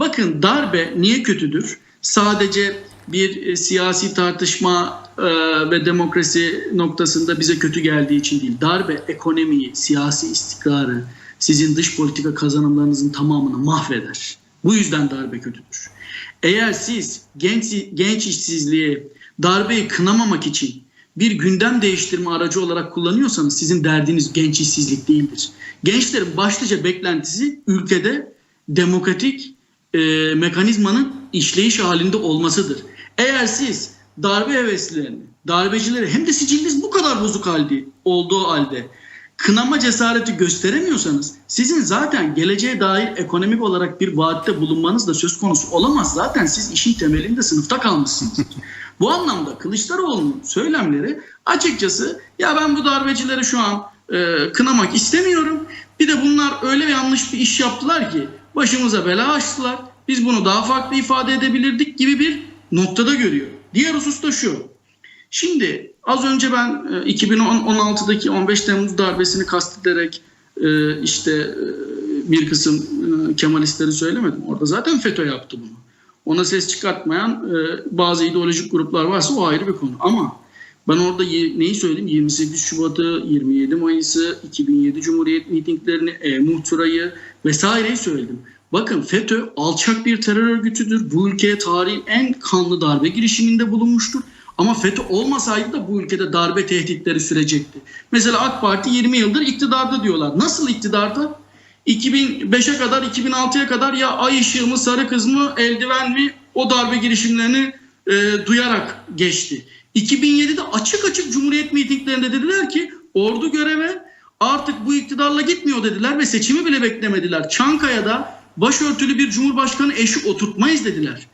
Bakın darbe niye kötüdür? Sadece bir e, siyasi tartışma e, ve demokrasi noktasında bize kötü geldiği için değil. Darbe ekonomiyi, siyasi istikrarı, sizin dış politika kazanımlarınızın tamamını mahveder. Bu yüzden darbe kötüdür. Eğer siz genç, genç işsizliği, darbeyi kınamamak için bir gündem değiştirme aracı olarak kullanıyorsanız sizin derdiniz genç işsizlik değildir. Gençlerin başlıca beklentisi ülkede demokratik e, mekanizmanın işleyiş halinde olmasıdır. Eğer siz darbe heveslilerini, darbecileri hem de siciliniz bu kadar bozuk halde olduğu halde kınama cesareti gösteremiyorsanız sizin zaten geleceğe dair ekonomik olarak bir vaatte bulunmanız da söz konusu olamaz. Zaten siz işin temelinde sınıfta kalmışsınız. bu anlamda Kılıçdaroğlu'nun söylemleri açıkçası ya ben bu darbecileri şu an e, kınamak istemiyorum. Bir de bunlar öyle yanlış bir iş yaptılar ki başımıza bela açtılar. Biz bunu daha farklı ifade edebilirdik gibi bir noktada görüyor. Diğer husus da şu. Şimdi az önce ben e, 2016'daki 15 Temmuz darbesini kastederek e, işte e, bir kısım e, Kemalistleri söylemedim. Orada zaten FETÖ yaptı bunu. Ona ses çıkartmayan e, bazı ideolojik gruplar varsa o ayrı bir konu. Ama ben orada neyi söyledim? 28 Şubat'ı, 27 Mayıs'ı, 2007 Cumhuriyet mitinglerini, e-muhtırayı vesaireyi söyledim. Bakın FETÖ alçak bir terör örgütüdür. Bu ülkeye tarihin en kanlı darbe girişiminde bulunmuştur. Ama FETÖ olmasaydı da bu ülkede darbe tehditleri sürecekti. Mesela AK Parti 20 yıldır iktidarda diyorlar. Nasıl iktidarda? 2005'e kadar, 2006'ya kadar ya ay ışığı mı, sarı kız mı, eldiven mi o darbe girişimlerini e, duyarak geçti. 2007'de açık açık Cumhuriyet mitinglerinde dediler ki ordu göreve artık bu iktidarla gitmiyor dediler ve seçimi bile beklemediler. Çankaya'da başörtülü bir cumhurbaşkanı eşi oturtmayız dediler.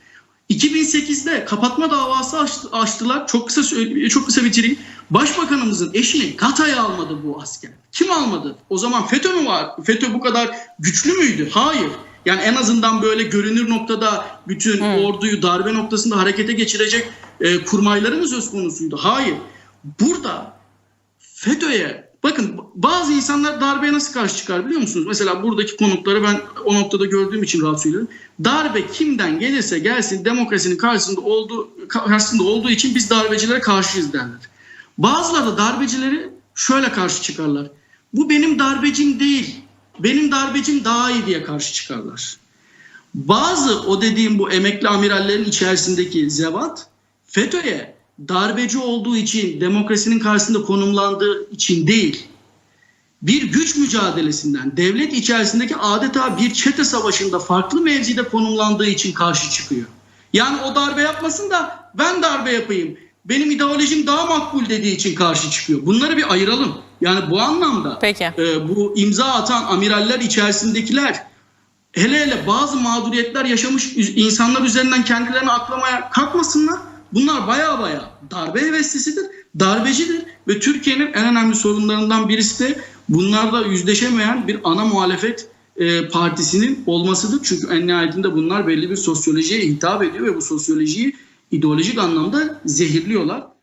2008'de kapatma davası açtı- açtılar. Çok kısa çok kısa bitireyim. Başbakanımızın eşini Gata'ya almadı bu asker. Kim almadı? O zaman FETÖ mü var? FETÖ bu kadar güçlü müydü? Hayır. Yani en azından böyle görünür noktada bütün orduyu darbe noktasında harekete geçirecek e, kurmayları mı söz konusuydu? Hayır. Burada FETÖ'ye bakın bazı insanlar darbeye nasıl karşı çıkar biliyor musunuz? Mesela buradaki konukları ben o noktada gördüğüm için rahat söylüyorum. Darbe kimden gelirse gelsin demokrasinin karşısında olduğu karşısında olduğu için biz darbecilere karşıyız derler. Bazıları da darbecileri şöyle karşı çıkarlar. Bu benim darbecim değil. Benim darbecim daha iyi diye karşı çıkarlar. Bazı o dediğim bu emekli amirallerin içerisindeki zevat FETÖ'ye darbeci olduğu için demokrasinin karşısında konumlandığı için değil bir güç mücadelesinden devlet içerisindeki adeta bir çete savaşında farklı mevzide konumlandığı için karşı çıkıyor. Yani o darbe yapmasın da ben darbe yapayım. Benim ideolojim daha makbul dediği için karşı çıkıyor. Bunları bir ayıralım. Yani bu anlamda Peki. e, bu imza atan amiraller içerisindekiler hele hele bazı mağduriyetler yaşamış insanlar üzerinden kendilerini aklamaya kalkmasınlar. Bunlar baya baya darbe heveslisidir, darbecidir ve Türkiye'nin en önemli sorunlarından birisi de bunlarla yüzleşemeyen bir ana muhalefet e, partisinin olmasıdır. Çünkü en nihayetinde bunlar belli bir sosyolojiye hitap ediyor ve bu sosyolojiyi ideolojik anlamda zehirliyorlar.